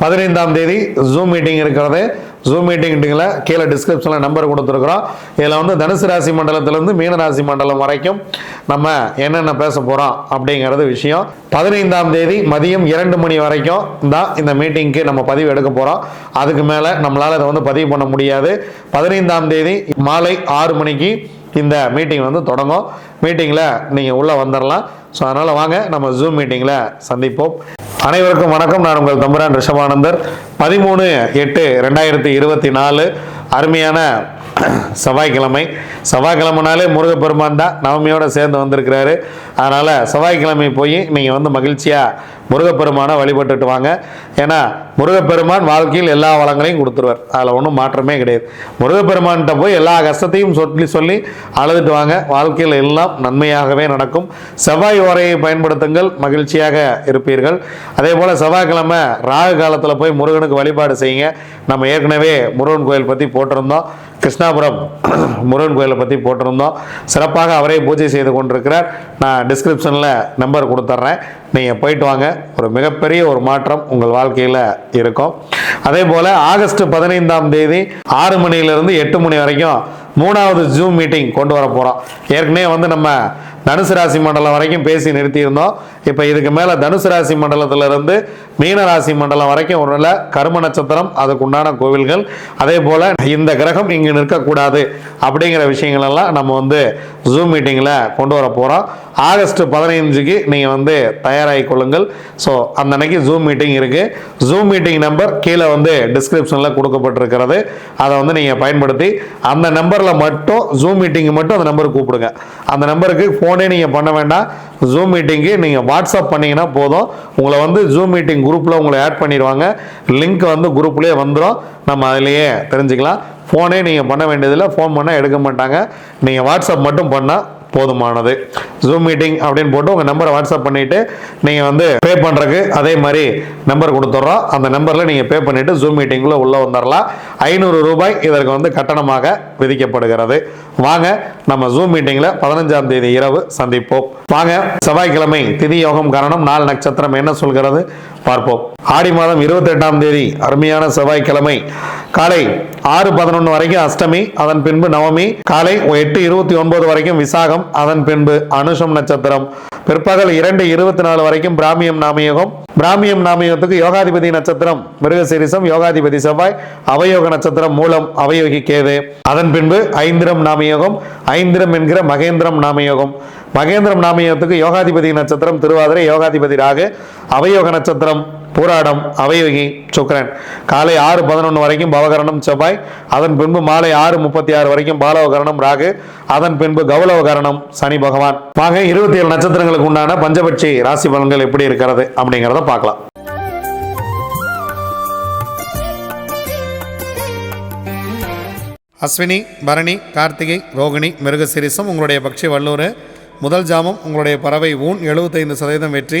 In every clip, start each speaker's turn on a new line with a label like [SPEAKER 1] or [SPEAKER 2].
[SPEAKER 1] பதினைந்தாம் தேதி zoom meeting இருக்கிறது. ஜூம் மீட்டிங்கில் கீழே டிஸ்கிரிப்ஷனில் நம்பர் கொடுத்துருக்குறோம். இதில் வந்து தனுசு ராசி மண்டலத்திலேருந்து மீன ராசி மண்டலம் வரைக்கும் நம்ம என்னென்ன பேச போகிறோம் அப்படிங்கிறது விஷயம். பதினைந்தாம் தேதி மதியம் இரண்டு மணி வரைக்கும் தான் இந்த மீட்டிங்க்கு நம்ம பதிவு எடுக்க போகிறோம் அதுக்கு மேலே நம்மளால் இதை வந்து பதிவு பண்ண முடியாது. பதினைந்தாம் தேதி மாலை ஆறு மணிக்கு இந்த மீட்டிங் வந்து தொடங்கும். மீட்டிங்கில் நீங்கள் உள்ளே வந்துடலாம் ஸோ அதனால் வாங்க நம்ம ஜூம் மீட்டிங்கில் சந்திப்போம். அனைவருக்கும் வணக்கம். நான் உங்கள் தம்புரான் ரிஷபானந்தர். பதிமூணு எட்டு ரெண்டாயிரத்தி இருபத்தி நாலு. அருமையான செவ்வாய்க்கிழமை. செவ்வாய்க்கிழமைனாலே முருகப்பெருமான் தான் நவமியோடு சேர்ந்து வந்திருக்கிறாரு. அதனால் செவ்வாய்க்கிழமை போய் நீங்கள் வந்து மகிழ்ச்சியாக முருகப்பெருமானை வழிபட்டுட்டு வாங்க. ஏன்னா முருகப்பெருமான் வாழ்க்கையில் எல்லா வளங்களையும் கொடுத்துருவார். அதில் ஒன்றும் மாற்றமே கிடையாது. முருகப்பெருமான்கிட்ட போய் எல்லா கஷ்டத்தையும் சொல்லி சொல்லி அழுதுட்டு வாங்க. வாழ்க்கையில் எல்லாம் நன்மையாகவே நடக்கும். செவ்வாய் உரையை பயன்படுத்துங்கள். மகிழ்ச்சியாக இருப்பீர்கள். அதே போல் செவ்வாய்க்கிழமை ராகு காலத்தில் போய் முருகனுக்கு வழிபாடு செய்யுங்க. நம்ம ஏற்கனவே முருகன் கோயில் பற்றி போட்டிருந்தோம். கிருஷ்ணாபுரம் முருகன் கோயிலை பற்றி போட்டிருந்தோம். சிறப்பாக அவரே பூஜை செய்து கொண்டிருக்கிறார். நான் டிஸ்கிரிப்ஷனில் நம்பர் கொடுத்துட்றேன் நீங்கள் போயிட்டு வாங்க. ஒரு மிகப்பெரிய ஒரு மாற்றம் உங்கள் வாழ்க்கையில் இருக்கும். அதே போல் ஆகஸ்ட் பதினைந்தாம் தேதி ஆறு மணியிலிருந்து எட்டு மணி வரைக்கும் மூணாவது ஜூம் மீட்டிங் கொண்டு வர போகிறோம் ஏற்கனவே வந்து நம்ம தனுசு ராசி மண்டலம் வரைக்கும் பேசி நிறுத்தியிருந்தோம். இப்போ இதுக்கு மேலே தனுசு ராசி மண்டலத்திலிருந்து மீன ராசி மண்டலம் வரைக்கும் ஒரு நல்ல கரும நட்சத்திரம் அதுக்கு உண்டான கோவில்கள். அதே போல் இந்த கிரகம் இங்கே நிற்கக்கூடாது அப்படிங்கிற விஷயங்களெல்லாம் நம்ம வந்து ஜூம் மீட்டிங்கில் கொண்டு வர போகிறோம் ஆகஸ்ட் பதினைஞ்சுக்கு நீங்கள் வந்து தயாராகி கொள்ளுங்கள். ஸோ அந்த அன்னைக்கு ஜூம் மீட்டிங் இருக்குது ஜூம் மீட்டிங் நம்பர் கீழே வந்து டிஸ்கிரிப்ஷனில் கொடுக்கப்பட்டிருக்கிறது. அதை வந்து நீங்கள் பயன்படுத்தி அந்த நம்பரில் மட்டும் ஜூம் மீட்டிங்கு மட்டும் அந்த நம்பருக்கு கூப்பிடுங்க. அந்த நம்பருக்கு ஃபோன் ஃபோனே நீங்கள் பண்ண வேண்டாம். ஜூம் மீட்டிங்கு நீங்கள் வாட்ஸ்அப் பண்ணிங்கன்னா போதும். உங்களை வந்து ஜூம் மீட்டிங் குரூப்பில் உங்களை ஆட் பண்ணிடுவாங்க. லிங்க் வந்து குரூப்லேயே வந்துடும் நம்ம அதிலேயே தெரிஞ்சுக்கலாம். ஃபோனே நீங்கள் பண்ண வேண்டியதில்லை. ஃபோன் பண்ணால் எடுக்க மாட்டாங்க. நீங்கள் வாட்ஸ்அப் மட்டும் பண்ணால் போதுமானது. ஜூம் மீட்டிங் அப்படின்னு போட்டு உங்கள் நம்பரை வாட்ஸ்அப் பண்ணிவிட்டு நீங்கள் வந்து பே பண்ணுறதுக்கு அதே மாதிரி நம்பர் கொடுத்துட்றோம். அந்த நம்பரில் நீங்கள் பே பண்ணிவிட்டு ஜூம் மீட்டிங்குள்ளே உள்ளே வந்துடலாம் ஐநூறு ரூபாய் இதற்கு வந்து கட்டணமாக விதிக்கப்படுகிறது. வாங்க நம்ம ஜூம் மீட்டிங்கில் பதினஞ்சாம் தேதி இரவு சந்திப்போம். வாங்க செவ்வாய்க்கிழமை திதி யோகம் காரணம் நாலு நட்சத்திரம் என்ன சொல்கிறது? பார்ப்போம். ஆடி மாதம் இருபத்தி எட்டாம் தேதி அருமையான செவ்வாய்க்கிழமை. காலை ஆறு பதினொன்று வரைக்கும் அஷ்டமி அதன் பின்பு நவமி. காலை எட்டு இருபத்தி ஒன்பது வரைக்கும் விசாகம் அதன் பின்பு அனுஷம் நட்சத்திரம். பிற்பகல் இரண்டு இருபத்தி நாலு வரைக்கும் பிராமியம் நாமயோகம். பிராமியம் நாமயோகத்துக்கு யோகாதிபதி நட்சத்திரம் மிருகசீரிசம் யோகாதிபதி செவ்வாய் அவயோக நட்சத்திரம் மூலம் அவயோகி கேது அதன் பின்பு ஐந்திரம் நாமயோகம் ஐந்திரம் என்கிற மகேந்திரம் நாமயோகம். மகேந்திரம் நாமயோகத்துக்கு யோகாதிபதி நட்சத்திரம் திருவாதிரை யோகாதிபதி ராகு அவயோக நட்சத்திரம் பூராடம் அவயோகி சுக்கரன். காலை ஆறு பதினொன்று வரைக்கும் பவகரணம் செவ்வாய் அதன் பின்பு மாலை ஆறு முப்பத்தி ஆறு வரைக்கும் பாலவகரணம் ராகு அதன் பின்பு கௌலவகரணம் சனி பகவான். ஆக இருபத்தி ஏழு நட்சத்திரங்களுக்கு உண்டான பஞ்சபட்சி ராசி பலன்கள் எப்படி இருக்கிறது அப்படிங்கிறத பார்க்கலாம். அஸ்வினி பரணி கார்த்திகை ரோகிணி மிருகசிரிசம் உங்களுடைய பக்ஷி வல்லூர். முதல் ஜாமம் உங்களுடைய பறவை ஊன் எழுபத்தைந்து சதவீதம் வெற்றி.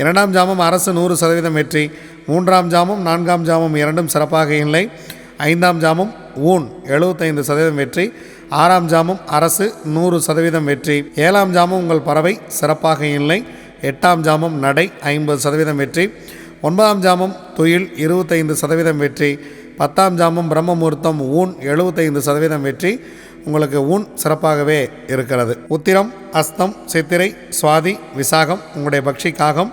[SPEAKER 1] இரண்டாம் ஜாமம் அரசு நூறு சதவீதம் வெற்றி மூன்றாம் ஜாமம் நான்காம் ஜாமம் இரண்டும் சிறப்பாக இல்லை. ஐந்தாம் ஜாமம் ஊன் எழுபத்தைந்து சதவீதம் வெற்றி ஆறாம் ஜாமம் அரசு நூறு சதவீதம் வெற்றி. ஏழாம் ஜாமம் உங்கள் பறவை சிறப்பாக இல்லை. எட்டாம் ஜாமம் நடை ஐம்பது சதவீதம் வெற்றி. ஒன்பதாம் ஜாமம் துயில் இருபத்தைந்து சதவீதம் வெற்றி. பத்தாம் ஜாமம் பிரம்மமுகூர்த்தம் ஊன் எழுபத்தைந்து சதவீதம் வெற்றி. உங்களுக்கு ஊன் சிறப்பாகவே இருக்கிறது. உத்திரம் அஸ்தம் சித்திரை சுவாதி விசாகம் உங்களுடைய பக்ஷி காகம்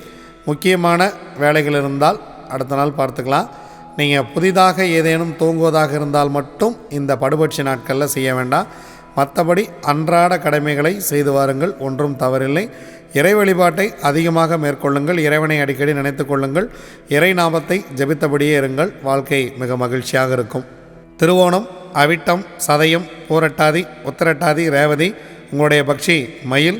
[SPEAKER 2] முக்கியமான வேலைகள் இருந்தால் அடுத்த நாள் பார்த்துக்கலாம். நீங்கள் புதிதாக ஏதேனும் தூங்குவதாக இருந்தால் மட்டும் இந்த படுபட்சி நாட்களில் செய்ய வேண்டாம். மற்றபடி அன்றாட கடமைகளை செய்து வாருங்கள் ஒன்றும் தவறில்லை. இறை வழிபாட்டை அதிகமாக மேற்கொள்ளுங்கள் இறைவனை அடிக்கடி நினைத்து கொள்ளுங்கள் இறை நாமத்தை ஜெபித்தபடியே இருங்கள் வாழ்க்கை மிக மகிழ்ச்சியாக இருக்கும். திருவோணம் அவிட்டம் சதயம் பூரட்டாதி உத்திரட்டாதி ரேவதி உங்களுடைய பக்ஷி மயில்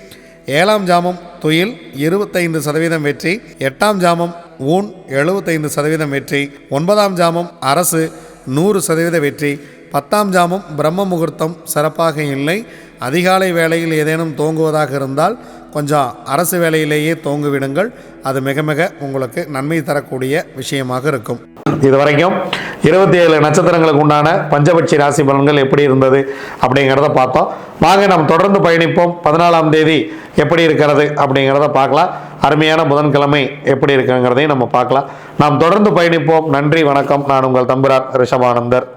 [SPEAKER 2] ஏழாம் ஜாமம் துயில் இருபத்தைந்து சதவீதம் வெற்றி எட்டாம் ஜாமம் ஊன் எழுபத்தைந்து சதவீதம் வெற்றி ஒன்பதாம் ஜாமம் அரசு நூறு சதவீத வெற்றி பத்தாம் ஜாமம் பிரம்ம முகூர்த்தம் சிறப்பாக இல்லை. அதிகாலை வேளையில் ஏதேனும் தோங்குவதாக இருந்தால் கொஞ்சம் அரசு வேலையிலேயே தோங்கிவிடுங்கள். அது மிக மிக உங்களுக்கு நன்மை தரக்கூடிய விஷயமாக இருக்கும்.
[SPEAKER 1] இது வரைக்கும் இருபத்தி ஏழு நட்சத்திரங்களுக்கு உண்டான பஞ்சபட்சி ராசி பலன்கள் எப்படி இருந்தது அப்படிங்கிறத பார்த்தோம். வாங்க நாம் தொடர்ந்து பயணிப்போம். பதினாலாம் தேதி எப்படி இருக்கிறது அப்படிங்கிறத பார்க்கலாம். அருமையான புதன்கிழமை எப்படி இருக்குங்கிறதையும் நம்ம பார்க்கலாம். நாம் தொடர்ந்து பயணிப்போம். நன்றி வணக்கம். நான் உங்கள் தம்புரான் ரிஷபானந்தர்.